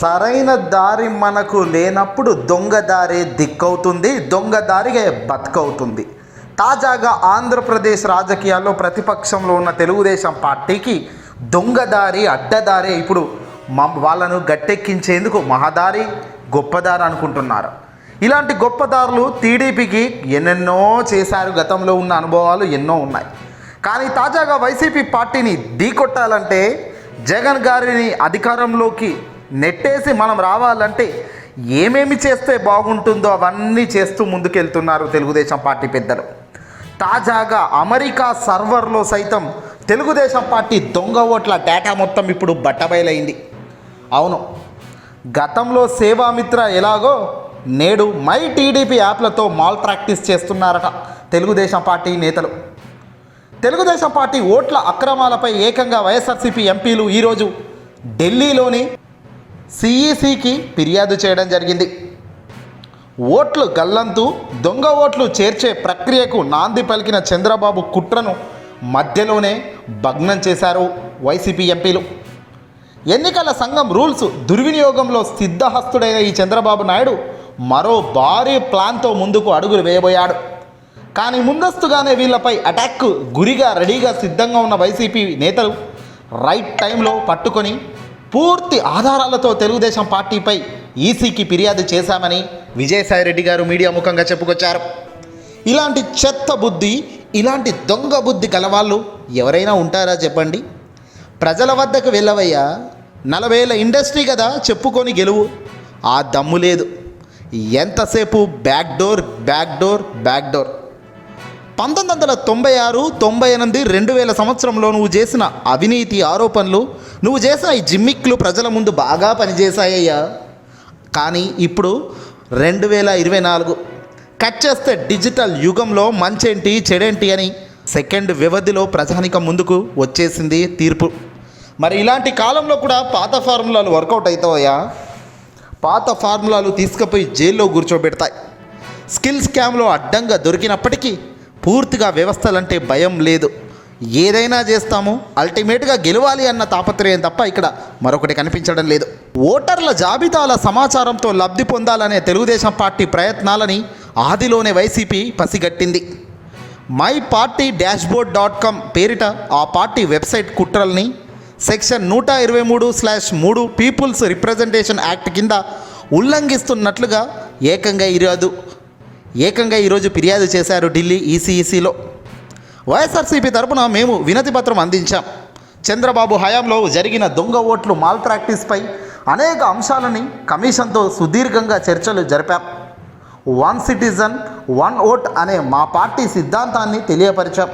సరైన దారి మనకు లేనప్పుడు దొంగ దారే దిక్కవుతుంది దొంగ దారిగా బతుకవుతుంది. తాజాగా ఆంధ్రప్రదేశ్ రాజకీయాల్లో ప్రతిపక్షంలో ఉన్న తెలుగుదేశం పార్టీకి దొంగదారి అడ్డదారి ఇప్పుడు వాళ్ళను గట్టెక్కించేందుకు మహదారి గొప్పదారి అనుకుంటున్నారు. ఇలాంటి గొప్పదారులు టీడీపీకి ఎన్నెన్నో చేశారు. గతంలో ఉన్న అనుభవాలు ఎన్నో ఉన్నాయి. కానీ తాజాగా వైసీపీ పార్టీని ఢీకొట్టాలంటే జగన్ గారిని అధికారంలోకి నెట్టేసి మనం రావాలంటే ఏమేమి చేస్తే బాగుంటుందో అవన్నీ చేస్తూ ముందుకెళ్తున్నారు తెలుగుదేశం పార్టీ పెద్దలు. తాజాగా అమెరికా సర్వర్లో సైతం తెలుగుదేశం పార్టీ దొంగ ఓట్ల డేటా మొత్తం ఇప్పుడు బట్టబయలైంది. అవును గతంలో సేవామిత్ర ఎలాగో నేడు మై టీడీపీ యాప్లతో మాల్ ప్రాక్టీస్ చేస్తున్నారట తెలుగుదేశం పార్టీ నేతలు. తెలుగుదేశం పార్టీ ఓట్ల అక్రమాలపై ఏకంగా వైఎస్ఆర్సీపీ ఎంపీలు ఈరోజు ఢిల్లీలోని సిఈసికి ఫిర్యాదు చేయడం జరిగింది. ఓట్లు గల్లంతు దొంగ ఓట్లు చేర్చే ప్రక్రియకు నాంది పలికిన చంద్రబాబు కుట్రను మధ్యలోనే భగ్నం చేశారు వైసీపీ ఎంపీలు. ఎన్నికల సంఘం రూల్స్ దుర్వినియోగంలో సిద్ధహస్తుడైన ఈ చంద్రబాబు నాయుడు మరో భారీ ప్లాన్తో ముందుకు అడుగులు వేయబోయాడు. కానీ ముందస్తుగానే వీళ్ళపై అటాక్ గురిగా రెడీగా సిద్ధంగా ఉన్న వైసీపీ నేతలు రైట్ టైంలో పట్టుకొని పూర్తి ఆధారాలతో తెలుగుదేశం పార్టీపై ఈసీకి ఫిర్యాదు చేశామని విజయసాయిరెడ్డి గారు మీడియా ముఖంగా చెప్పుకొచ్చారు. ఇలాంటి చెత్త బుద్ధి ఇలాంటి దొంగ బుద్ధి గలవాళ్ళు ఎవరైనా ఉంటారా చెప్పండి? ప్రజల వద్దకు వెళ్ళవయ్యా. నలభైల ఇండస్ట్రీ కదా చెప్పుకొని గెలువు. ఆ దమ్ము లేదు. ఎంతసేపు back door back door back door పంతొమ్మిది వందల తొంభై ఆరు తొంభై ఎనిమిది రెండు వేల సంవత్సరంలో నువ్వు చేసిన అవినీతి ఆరోపణలు నువ్వు చేసిన ఈ జిమ్మిక్లు ప్రజల ముందు బాగా పనిచేశాయ్యా. కానీ ఇప్పుడు రెండు వేల ఇరవై నాలుగు కట్ చేస్తే డిజిటల్ యుగంలో మంచేంటి చెడేంటి అని సెకండ్ వ్యవధిలో ప్రజానికం ముందుకు వచ్చేసింది తీర్పు. మరి ఇలాంటి కాలంలో కూడా పాత ఫార్ములాలు వర్కౌట్ అవుతాయా పాత ఫార్ములాలు తీసుకుపోయి జైల్లో కూర్చోబెడతాయి. స్కిల్ స్కామ్లో అడ్డంగా దొరికినప్పటికీ పూర్తిగా వ్యవస్థలంటే భయం లేదు. ఏదైనా చేస్తాము అల్టిమేట్గా గెలవాలి అన్న తాపత్రయం తప్ప ఇక్కడ మరొకటి కనిపించడం లేదు. ఓటర్ల జాబితాల సమాచారంతో లబ్ధి పొందాలనే తెలుగుదేశం పార్టీ ప్రయత్నాలని ఆదిలోనే YCP పసిగట్టింది. My party dashboard dot com పేరిట ఆ పార్టీ వెబ్సైట్ కుట్రల్ని సెక్షన్ నూట ఇరవై మూడు స్లాష్ మూడు పీపుల్స్ రిప్రజెంటేషన్ యాక్ట్ కింద ఉల్లంఘిస్తున్నట్లుగా ఏకంగా ఈరోజు ఏకంగా ఈరోజు ఫిర్యాదు చేశారు ఢిల్లీ ఈసీఈసీలో. వైఎస్ఆర్సీపీ తరపున మేము వినతి పత్రం అందించాం. చంద్రబాబు హయాంలో జరిగిన దొంగ ఓట్లు మాల్ ప్రాక్టీస్పై అనేక అంశాలని కమిషన్తో సుదీర్ఘంగా చర్చలు జరిపాం. వన్ సిటిజన్ వన్ ఓట్ అనే మా పార్టీ సిద్ధాంతాన్ని తెలియపరిచాం.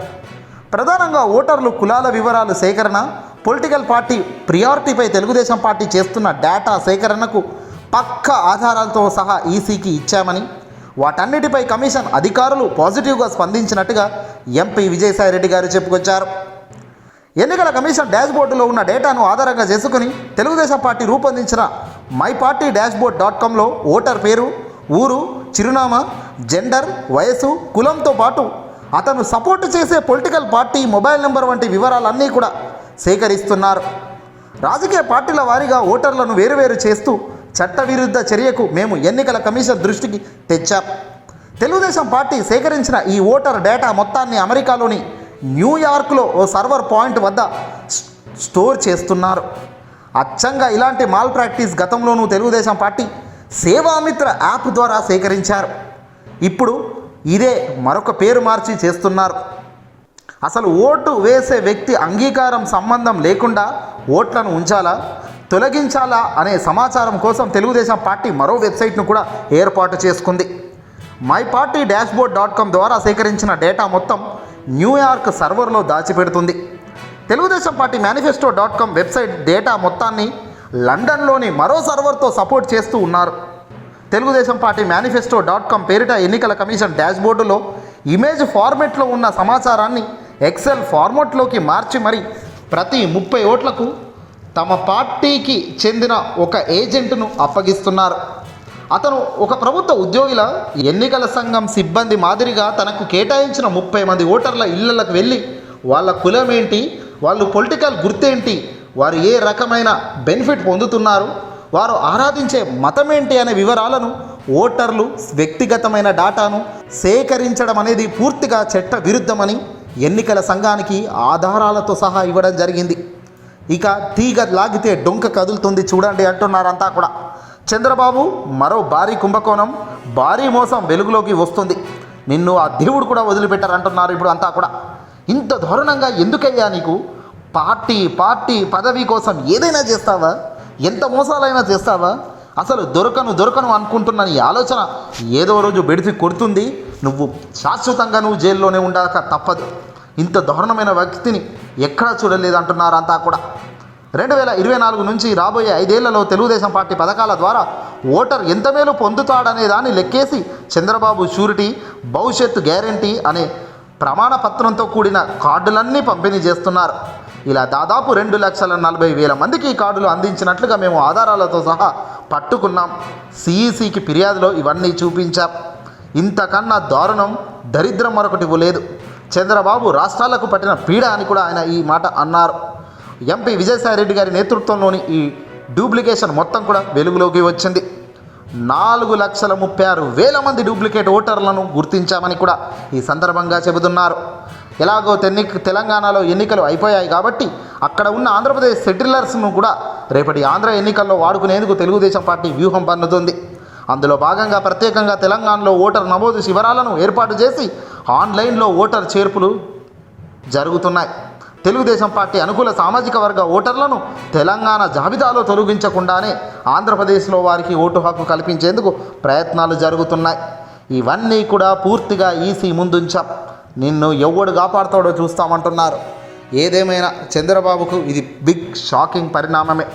ప్రధానంగా ఓటర్లు కులాల వివరాలు సేకరణ పొలిటికల్ పార్టీ ప్రియారిటీపై తెలుగుదేశం పార్టీ చేస్తున్న డేటా సేకరణకు పక్క ఆధారాలతో సహా ఈసీకి ఇచ్చామని వాటన్నిటిపై కమిషన్ అధికారులు పాజిటివ్గా స్పందించినట్టుగా ఎంపీ విజయసాయిరెడ్డి గారు చెప్పుకొచ్చారు. ఎన్నికల కమిషన్ డాష్బోర్డులో ఉన్న డేటాను ఆధారంగా చేసుకుని తెలుగుదేశం పార్టీ రూపొందించిన మై పార్టీ డాష్బోర్డ్ డాట్ కామ్లో ఓటర్ పేరు ఊరు చిరునామా జెండర్ వయసు కులంతో పాటు అతను సపోర్ట్ చేసే పొలిటికల్ పార్టీ మొబైల్ నెంబర్ వంటి వివరాలన్నీ కూడా సేకరిస్తున్నారు. రాజకీయ పార్టీల వారీగా ఓటర్లను వేరువేరు చేస్తూ చట్టవిరుద్ధ చర్యకు మేము ఎన్నికల కమిషన్ దృష్టికి తెచ్చాం. తెలుగుదేశం పార్టీ సేకరించిన ఈ ఓటర్ డేటా మొత్తాన్ని అమెరికాలోని న్యూయార్క్లో ఓ సర్వర్ పాయింట్ వద్ద స్టోర్ చేస్తున్నారు. అచ్చంగా ఇలాంటి మాల్ ప్రాక్టీస్ గతంలోనూ తెలుగుదేశం పార్టీ సేవామిత్ర యాప్ ద్వారా సేకరించారు. ఇప్పుడు ఇదే మరొక పేరు మార్చి చేస్తున్నారు. అసలు ఓటు వేసే వ్యక్తి అంగీకారం సంబంధం లేకుండా ఓట్లను ఉంచాలా? తొలగించాలా అనే సమాచారం కోసం తెలుగుదేశం పార్టీ మరో వెబ్సైట్ను కూడా ఏర్పాటు చేసుకుంది. My party dashboard dot com ద్వారా సేకరించిన డేటా మొత్తం న్యూయార్క్ సర్వర్లో దాచిపెడుతుంది. Telugu Desam party manifesto dot com website data మొత్తాన్ని లండన్లోని మరో సర్వర్తో సపోర్ట్ చేస్తూ ఉన్నారు. Telugu Desam party manifesto dot com పేరిట ఎన్నికల కమిషన్ డాష్బోర్డులో ఇమేజ్ ఫార్మెట్లో ఉన్న సమాచారాన్ని ఎక్సెల్ ఫార్మాట్లోకి మార్చి మరి ప్రతి ముప్పై ఓట్లకు తమ పార్టీకి చెందిన ఒక ఏజెంట్ను అప్పగిస్తున్నారు. అతను ఒక ప్రభుత్వ ఉద్యోగుల ఎన్నికల సంఘం సిబ్బంది మాదిరిగా తనకు కేటాయించిన ముప్పై మంది ఓటర్ల ఇళ్ళకు వెళ్ళి వాళ్ళ కులం ఏంటి వాళ్ళు పొలిటికల్ గుర్తేంటి వారు ఏ రకమైన బెనిఫిట్ పొందుతున్నారు వారు ఆరాధించే మతం ఏంటి అనే వివరాలను ఓటర్లు వ్యక్తిగతమైన డాటాను సేకరించడం అనేది పూర్తిగా చట్ట విరుద్ధమని ఎన్నికల సంఘానికి ఆధారాలతో సహా ఇవ్వడం జరిగింది. ఇక తీగ లాగితే డొంక కదులుతుంది చూడండి అంటున్నారంతా కూడా. చంద్రబాబు మరో భారీ కుంభకోణం భారీ మోసం వెలుగులోకి వస్తుంది. నిన్ను ఆ దేవుడు కూడా వదిలిపెట్టారంటున్నారు ఇప్పుడు అంతా కూడా. ఇంత దారుణంగా ఎందుకయ్యా నీకు? పార్టీ పార్టీ పదవి కోసం ఏదైనా చేస్తావా? ఎంత మోసాలైనా చేస్తావా? అసలు దొరకను దొరకను అనుకుంటున్న నీ ఆలోచన ఏదో రోజు బెడిసి కొడుతుంది. నువ్వు శాశ్వతంగా నువ్వు జైల్లోనే ఉండక తప్పదు. ఇంత దారుణమైన వ్యక్తిని ఎక్కడా చూడలేదు అంటున్నారు అంతా కూడా. రెండు వేల ఇరవై నాలుగు నుంచి రాబోయే ఐదేళ్ళలో తెలుగుదేశం పార్టీ పథకాల ద్వారా ఓటర్ ఎంత మేలు పొందుతాడనే దాన్ని లెక్కేసి చంద్రబాబు షూరిటీ భవిష్యత్తు గ్యారంటీ అనే ప్రమాణ పత్రంతో కూడిన కార్డులన్నీ పంపిణీ చేస్తున్నారు. ఇలా దాదాపు రెండు లక్షల నలభై వేల మందికి ఈ కార్డులు అందించినట్లుగా మేము ఆధారాలతో సహా పట్టుకున్నాం. సిఈసికి ఫిర్యాదులో ఇవన్నీ చూపించాం. ఇంతకన్నా దారుణం దరిద్రం మరొకటి లేదు చంద్రబాబు రాష్ట్రాలకు పట్టిన పీడ అని కూడా ఆయన ఈ మాట అన్నారు. ఎంపీ విజయసాయిరెడ్డి గారి నేతృత్వంలోని ఈ డూప్లికేషన్ మొత్తం కూడా వెలుగులోకి వచ్చింది. నాలుగు లక్షల ముప్పై ఆరు వేల మంది డూప్లికేట్ ఓటర్లను గుర్తించామని కూడా ఈ సందర్భంగా చెబుతున్నారు. ఎలాగో తెన్ని తెలంగాణలో ఎన్నికలు అయిపోయాయి కాబట్టి అక్కడ ఉన్న ఆంధ్రప్రదేశ్ సెటిలర్స్ను కూడా రేపటి ఆంధ్ర ఎన్నికల్లో వాడుకునేందుకు తెలుగుదేశం పార్టీ వ్యూహం పన్నుతుంది. అందులో భాగంగా ప్రత్యేకంగా తెలంగాణలో ఓటర్ నమోదు శిబిరాలను ఏర్పాటు చేసి ఆన్లైన్లో ఓటర్ చేర్పులు జరుగుతున్నాయి. తెలుగుదేశం పార్టీ అనుకూల సామాజిక వర్గ ఓటర్లను తెలంగాణ జాబితాలో తొలగించకుండానే ఆంధ్రప్రదేశ్లో వారికి ఓటు హక్కు కల్పించేందుకు ప్రయత్నాలు జరుగుతున్నాయి. ఇవన్నీ కూడా పూర్తిగా ఈసీ ముందుంచాం. నిన్ను ఎవడు కాపాడుతాడో చూస్తామంటున్నారు. ఏదేమైనా చంద్రబాబుకు ఇది బిగ్ షాకింగ్ పరిణామమే.